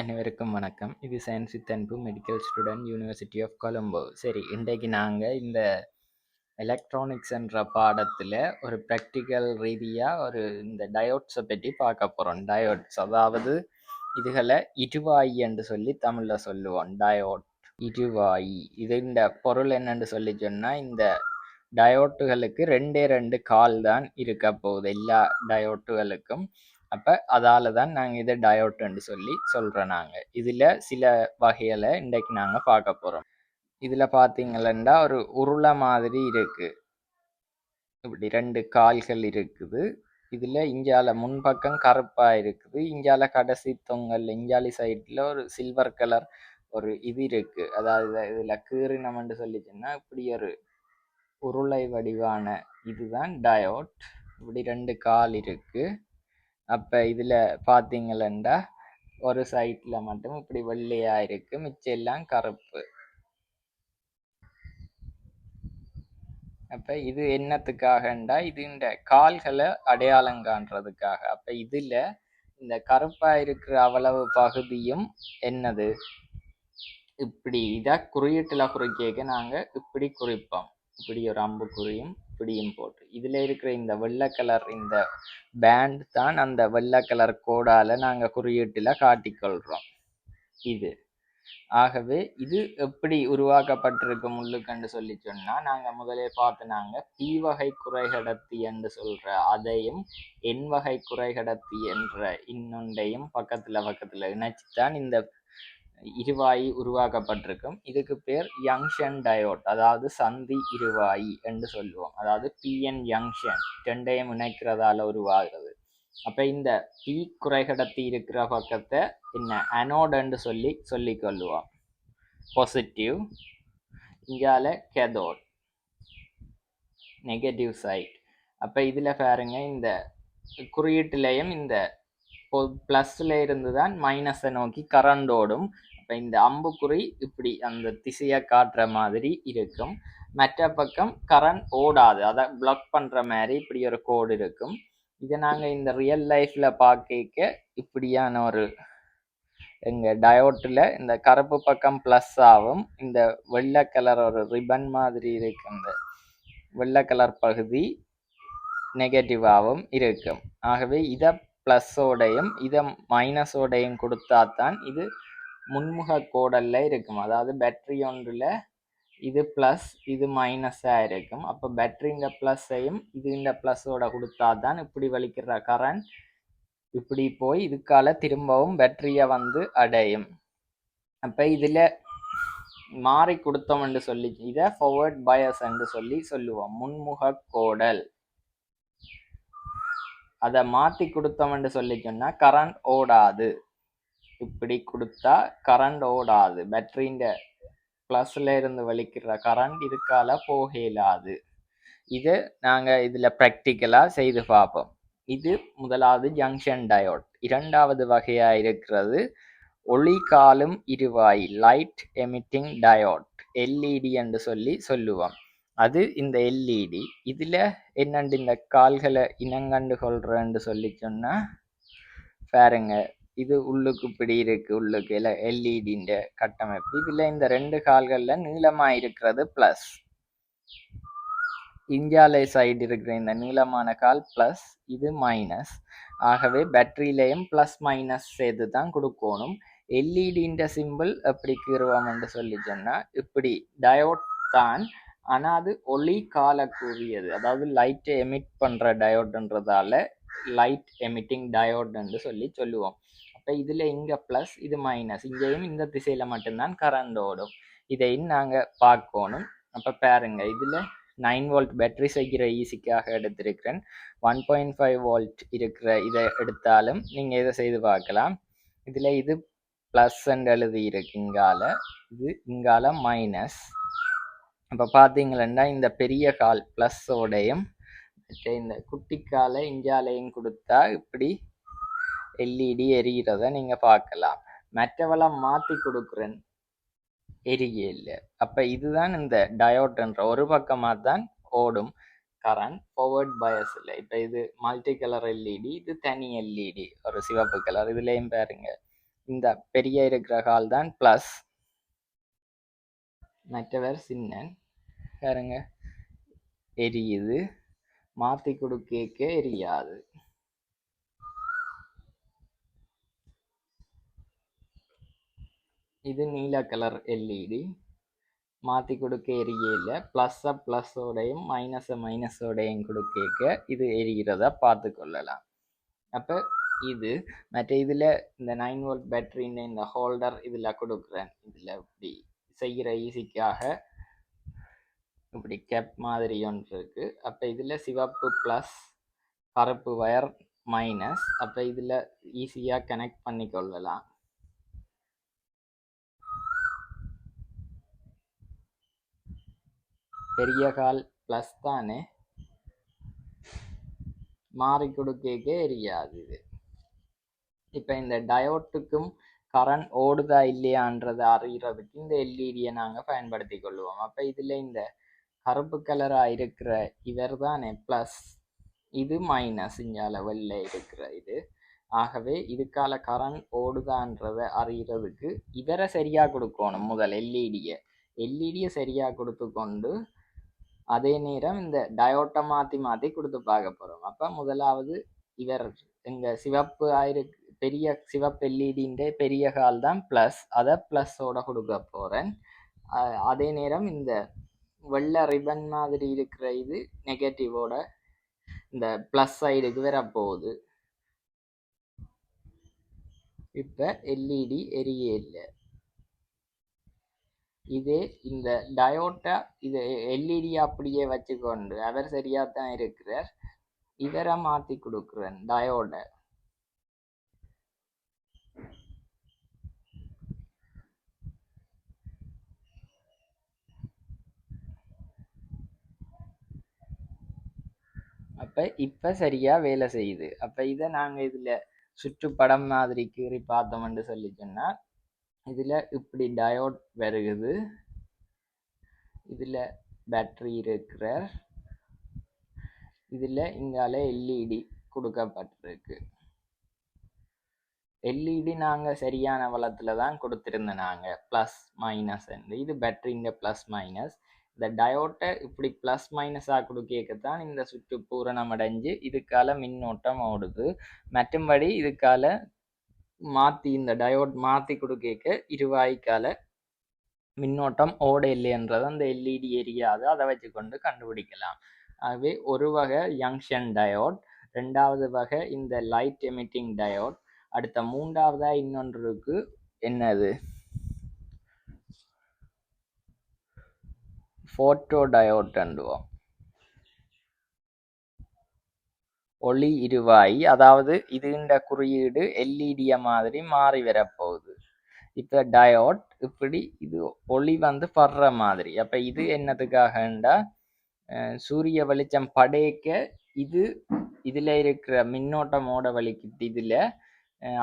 அனைவருக்கும் வணக்கம். இது science with Anbu medical student university of Colombo சரி இன்றைக்கு நாங்கள் இந்த எலக்ட்ரானிக்ஸ் என்ற பாடத்தில் ஒரு ப்ராக்டிக்கல் ரீதியாக ஒரு இந்த டயோட்ஸை பற்றி பார்க்க போகிறோம் டயோட்ஸ் அதாவது இதுகளை இடுவாயி என்று சொல்லி தமிழில் சொல்லுவோம். டயோட் இடுவாயி. இது இந்த பொருள் என்னன்னு சொல்லி சொன்னால் இந்த டயோட்டுகளுக்கு ரெண்டே ரெண்டு கால் தான் இருக்க போகுது. எல்லா டயோட்டுகளுக்கும் அப்போ அதால தான் நாங்கள் இதை டயோட்டுன்னு சொல்லி சொல்கிறோம் நாங்கள் இதில் சில வகைகளை இன்றைக்கு நாங்கள் பார்க்க போகிறோம் இதில் பார்த்தீங்களா ஒரு உருளை மாதிரி இருக்குது இப்படி ரெண்டு கால்கள் இருக்குது. இதில் இஞ்சால முன்பக்கம் கருப்பாக இருக்குது. இஞ்சால கடைசி தொங்கல் இஞ்சாலி சைடில் ஒரு சில்வர் கலர் ஒரு இது இருக்குது அதாவது இதில் கீறினம்னு சொல்லிச்சுன்னா இப்படி ஒரு உருளை வடிவான இதுதான் டயோட் இப்படி ரெண்டு கால் இருக்குது அப்போ இதில் பார்த்தீங்களண்டா ஒரு சைட்டில் மட்டும் இப்படி வெள்ளையாக இருக்குது மிச்சம் எல்லாம் கருப்பு. அப்போ இது என்னத்துக்காகண்டா? இது இந்த கால்களை அடையாளம் காண்றதுக்காக. அப்போ இதில் இந்த கருப்பாக இருக்கிற அவ்வளவு பகுதியும் என்னது? இப்படி இதை குறியீட்டில் குறிக்க நாங்கள் இப்படி குறிப்போம். இப்படி ஒரு அம்பு குறியும் இப்படியும் போட்டு இதில் இருக்கிற இந்த வெள்ளை கலர் இந்த பேண்ட் தான் அந்த வெள்ளை கலர் கோடால் நாங்கள் குறியீட்டில் காட்டிக்கொள்கிறோம் இது. ஆகவே இது எப்படி உருவாக்கப்பட்டிருக்கும் உள்ளுக்கண்டு சொல்லி சொன்னால் நாங்கள் முதலே பார்த்து நாங்கள் பி வகை குறைகடத்தி என்று சொல்கிற அதையும் என் வகை குறைகடத்தி என்ற இன்னொன்றையும் பக்கத்தில் பக்கத்தில் இணைச்சி தான் இந்த இருவாயி உருவாக்கப்பட்டிருக்கும். இதுக்கு பேர் யங்ஷன் டயோட் அதாவது சந்தி இருவாயி என்று சொல்லுவோம். அதாவது பிஎன் யங்ஷன் ரெண்டையும் இணைக்கிறதால உருவாகிறது. அப்போ இந்த பி குறைகடத்தி இருக்கிற பக்கத்தை என்ன? அனோடுன்னு சொல்லி சொல்லி கொள்ளுவோம் பாசிட்டிவ் இங்கால கெதோட் நெகட்டிவ் சைட் அப்போ இதில் பாருங்க இந்த குறியீட்டுலேயும் இந்த ப்ளஸ்ல இருந்து தான் மைனஸை நோக்கி கரண்ட் ஓடும். இப்போ இந்த அம்புக்குறி இப்படி அந்த திசையை காட்டுற மாதிரி இருக்கும். மற்ற பக்கம் கரண்ட் ஓடாது. அதை பிளாக் பண்ணுற மாதிரி இப்படி ஒரு கோடு இருக்கும். இதை நாங்கள் இந்த ரியல் லைஃப்பில் பார்க்க இப்படியான ஒரு எங்கள் டயோட்டில் இந்த கருப்பு பக்கம் ப்ளஸ் ஆகும். இந்த வெள்ளை கலர் ஒரு ரிபன் மாதிரி இருக்கு இந்த வெள்ளை கலர் பகுதி நெகட்டிவாகவும் இருக்கும். ஆகவே இதை ப்ளஸ்ஸோடையும் இதை மைனஸோடையும் கொடுத்தா தான் இது முன்முக கோடல்ல இருக்கும். அதாவது பேட்டரி ஒன்றில் இது ப்ளஸ் இது மைனஸாக இருக்கும். அப்போ பேட்டரி இந்த ப்ளஸ்ஸையும் இது இந்த ப்ளஸ்ஸோட கொடுத்தா தான் இப்படி வலிக்கிற கரண்ட் இப்படி போய் இதுக்கால திரும்பவும் பேட்டரியை வந்து அடையும். அப்போ இதில் மாறி கொடுத்தோம்னு சொல்லி இதை ஃபார்வர்ட் பயஸ் என்று சொல்லி சொல்லுவோம். முன்முக கோடல். அதை மாற்றி கொடுத்தோம்னு சொல்லி சொன்னால் கரண்ட் ஓடாது. இப்படி கொடுத்தா கரண்ட் ஓடாது பேட்டரின்ற ப்ளஸ்ல இருந்து வலிக்கிற கரண்ட் இதுக்கால போக இயலாது இது நாங்கள் இதில் ப்ராக்டிக்கலாக செய்து பார்ப்போம். இது முதலாவது ஜங்ஷன் டயோட் இரண்டாவது வகையாக இருக்கிறது ஒளி காலும் இருவாய் லைட் எமிட்டிங் டயோட் எல்இடி என்று சொல்லி சொல்லுவோம். அது இந்த எல்இடி இதில் என்னண்டு இந்த கால்களை இனங்கண்டு கொள்றேன்னு சொல்லி சொன்னால் பாருங்க இது உள்ளுக்கு இப்படி இருக்கு உள்ளுக்கு இல்லை எல்இடின்ற கட்டமைப்பு. இதில் இந்த ரெண்டு கால்களில் நீளமாக இருக்கிறது ப்ளஸ் இந்தியாலே சைடு இருக்கிற இந்த நீளமான கால் ப்ளஸ் இது மைனஸ் ஆகவே பேட்டரியிலையும் ப்ளஸ் மைனஸ் சேர்த்து தான் கொடுக்கணும் எல்இடின்ற சிம்பிள் எப்படி கீறுவோம்னு சொல்லி சொன்னால் இப்படி டயோட் தான். ஆனால் அது ஒளி காலக்கூடியது. அதாவது லைட்டை எமிட் பண்ணுற டயோட்ன்றதால லைட் எமிட்டிங் டயோட்னு சொல்லி சொல்லுவோம். இப்போ இதில் இங்கே ப்ளஸ் இது மைனஸ் இங்கேயும் இந்த திசையில் மட்டும்தான் கரண்ட் ஓடும். இதையும் நாங்கள் பார்க்கணும். அப்போ பாருங்க இதில் நைன் வோல்ட் பேட்டரி செய்கிற ஈஸிக்காக எடுத்திருக்கிறேன். ஒன் பாயிண்ட் ஃபைவ் வோல்ட் இருக்கிற இதை எடுத்தாலும் நீங்கள் இதை செய்து பார்க்கலாம். இதில் இது ப்ளஸ் எழுதி இருக்கு இங்கால. இது இங்கால மைனஸ் அப்போ பார்த்தீங்களா இந்த பெரிய கால் ப்ளஸ்ஸோடையும் இந்த குட்டிக்கால இங்காலையும் கொடுத்தா இப்படி எல்இடி எரிகிறத நீங்கள் பார்க்கலாம். மற்றவெல்லாம் மாற்றி கொடுக்குறேன் எரியல அப்போ இதுதான் இந்த டயோட்ன்ற ஒரு பக்கமாக தான் ஓடும் கரண்ட் ஃபார்வர்ட் பயஸில் இப்போ இது மல்டி கலர் எல்இடி இது தனி எல்இடி ஒரு சிவப்பு கலர் இதுலேயும் பாருங்க. இந்த பெரிய இருக்கிற ஹால் தான் ப்ளஸ் மற்றவர் சின்னன். பாருங்க. எரியுது. மாற்றி கொடுக்க எரியாது. இது நீல கலர் எல்இடி மாற்றி கொடுக்க எரியல ப்ளஸ்ஸை ப்ளஸ்ஸோடையும் மைனஸை மைனஸோடையும் கொடுக்க இது எரிகிறத பார்த்து கொள்ளலாம். அப்போ இது மற்ற இதில் இந்த நைன் வோல்ட் பேட்டரின்னு இந்த ஹோல்டர் இதில் கொடுக்குறேன். இதில் இப்படி செய்கிற ஈஸிக்காக இப்படி கேப் மாதிரி ஒன்று இருக்குது அப்போ இதில் சிவப்பு ப்ளஸ் கருப்பு வயர் மைனஸ் அப்போ இதில் ஈஸியாக கனெக்ட் பண்ணி கொள்ளலாம். பெரிய கால் ப்ளஸ் தானே? மாறி கொடுக்க எரியாது இது. இப்போ இந்த டயோட்டுக்கும் கரண்ட் ஓடுதா இல்லையான்றதை அறிகிறதுக்கு இந்த எல்இடியை நாங்கள் பயன்படுத்தி கொள்வோம். அப்போ இதில் இந்த கருப்பு கலராக இருக்கிற இவர் தானே? ப்ளஸ் இது மைனஸ் இங்கே லெவலில் இருக்கிற இது. ஆகவே இதுக்கால கரண்ட் ஓடுதான்றதை அறிகிறதுக்கு இவரை சரியாக கொடுக்கணும் முதல் எல்இடியை எல்இடியை சரியாக கொடுத்து கொண்டு அதே நேரம் இந்த டயோட்டை மாற்றி மாற்றி கொடுத்து பார்க்க போகிறோம் அப்போ முதலாவது இவர் எங்கள் சிவப்பு ஆயிருக்கு பெரிய சிவப்பு எல்இடின்ற பெரிய ஹால் தான் ப்ளஸ் அதை ப்ளஸ்ஸோட கொடுக்க போகிறேன் அதே நேரம் இந்த வெள்ளை ரிபன் மாதிரி இருக்கிற இது நெகட்டிவோட இந்த ப்ளஸ் சைடுக்கு வரப்போகுது இப்போ எல்இடி எரிய இல்லை. இதே இந்த டயோட்டா இது எல்இடி அப்படியே வச்சுக்கொண்டு அவர் சரியா தான் இருக்கிறார். இதர மாத்தி கொடுக்குறேன் டயோட அப்ப இப்ப சரியா வேலை செய்யுது. அப்ப இதை நாங்க இதுல சுற்றுப்படம் மாதிரி கீறி பார்த்தோம்னு சொல்லி சொன்னா இதில் இப்படி டயோட் வருகுது. இதில் பேட்டரி இருக்கிற இதில் இங்கால எல்இடி கொடுக்கப்பட்டிருக்கு. எல்இடி நாங்கள் சரியான வளத்தில் தான் கொடுத்துருந்தோம் நாங்கள் ப்ளஸ் மைனஸ் இது பேட்டரிங்க ப்ளஸ் மைனஸ் இந்த டயோட்டை இப்படி ப்ளஸ் மைனஸாக கொடுக்கத்தான் இந்த சுற்று பூரணம் அடைஞ்சு இதுக்கால மின்னோட்டம் ஓடுது. மற்றும்படி இதுக்கால மாற்றி இந்த டயோட் மாற்றி கொடுக்க இருவாய்க்கால மின்னோட்டம் ஓட இல்லைன்றது அந்த எல்இடி எரியாது அதை வச்சுக்கொண்டு கண்டுபிடிக்கலாம். ஆகவே ஒரு வகை யங்ஷன் டயோட் ரெண்டாவது வகை இந்த லைட் எமிட்டிங் டயோட் அடுத்த மூன்றாவதா இன்னொன்றுக்கு என்னது? ஃபோட்டோ டயோட்ன்றுவோம் ஒளி இருவாய். அதாவது இதுன்ற குறியீடு எல்இடிய மாதிரி மாறி வரப்போகுது. இப்போ டயோட் இப்படி இது ஒளி வந்து படுற மாதிரி. அப்போ இது என்னதுக்காகண்டா சூரிய வெளிச்சம் படைக்க இது இதில் இருக்கிற மின்னோட்டம் ஓட வலிக்கிட்டு இதில்.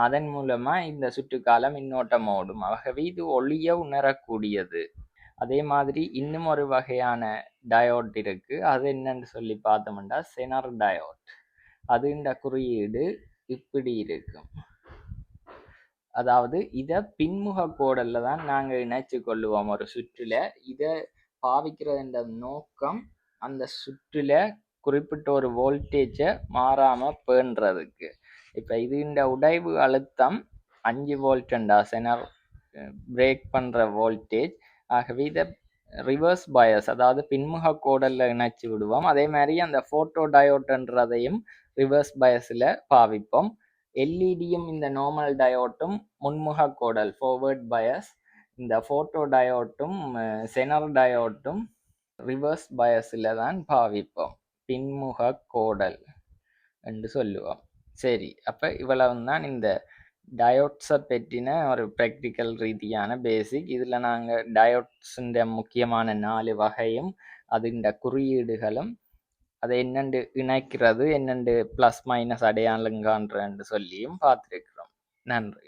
அதன் மூலமாக இந்த சுற்றுக்கால மின்னோட்டம் ஓடும். ஆகவே இது ஒளிய உணரக்கூடியது. அதே மாதிரி இன்னும் ஒரு வகையான டயோட் இருக்கு. அது என்னன்னு சொல்லி பார்த்தோம்னா செனர் டயோட் அதுன்ற குறியீடு இப்படி இருக்கும். அதாவது இதை பின்முக கோடல்ல தான் நாங்கள் இணைச்சு கொள்ளுவோம் ஒரு சுற்றுல. இதை பாவிக்கிறதுன்ற நோக்கம் அந்த சுற்றுல குறிப்பிட்ட ஒரு வோல்டேஜை மாறாம பேணுறதுக்கு. இப்போ இதுன்ற உடைவு அழுத்தம் அஞ்சு வோல்டண்டா செனர் பிரேக் பண்ணுற வோல்டேஜ் ஆகவே இதை ரிவர்ஸ் பயஸ் அதாவது பின்முக கோடல்ல இணைச்சு விடுவோம். அதே மாதிரி அந்த போட்டோ டயோட்ன்றதையும் ரிவர்ஸ் பயஸில் பாவிப்போம். எல்இடியும் இந்த நார்மல் டயோட்டும் முன்முக கோடல் ஃபார்வர்ட் பயஸ் இந்த ஃபோட்டோ டயோட்டும் செனர் டயோட்டும் ரிவர்ஸ் பயஸில் தான் பாவிப்போம். பின்முக கோடல் என்று சொல்லுவோம். சரி அப்போ இவ்வளவு தான் இந்த டயோட்ஸை பற்றின ஒரு ப்ராக்டிக்கல் ரீதியான பேசிக் இதில் நாங்கள் டயோட்ஸுன்ற முக்கியமான நாலு வகையும் அதுண்ட குறியீடுகளும் அதை என்னென்று இணைக்கிறது என்னென்று ப்ளஸ் மைனஸ் அடையாளங்கான்றன்னு சொல்லியும் பார்த்துருக்குறோம். நன்றி.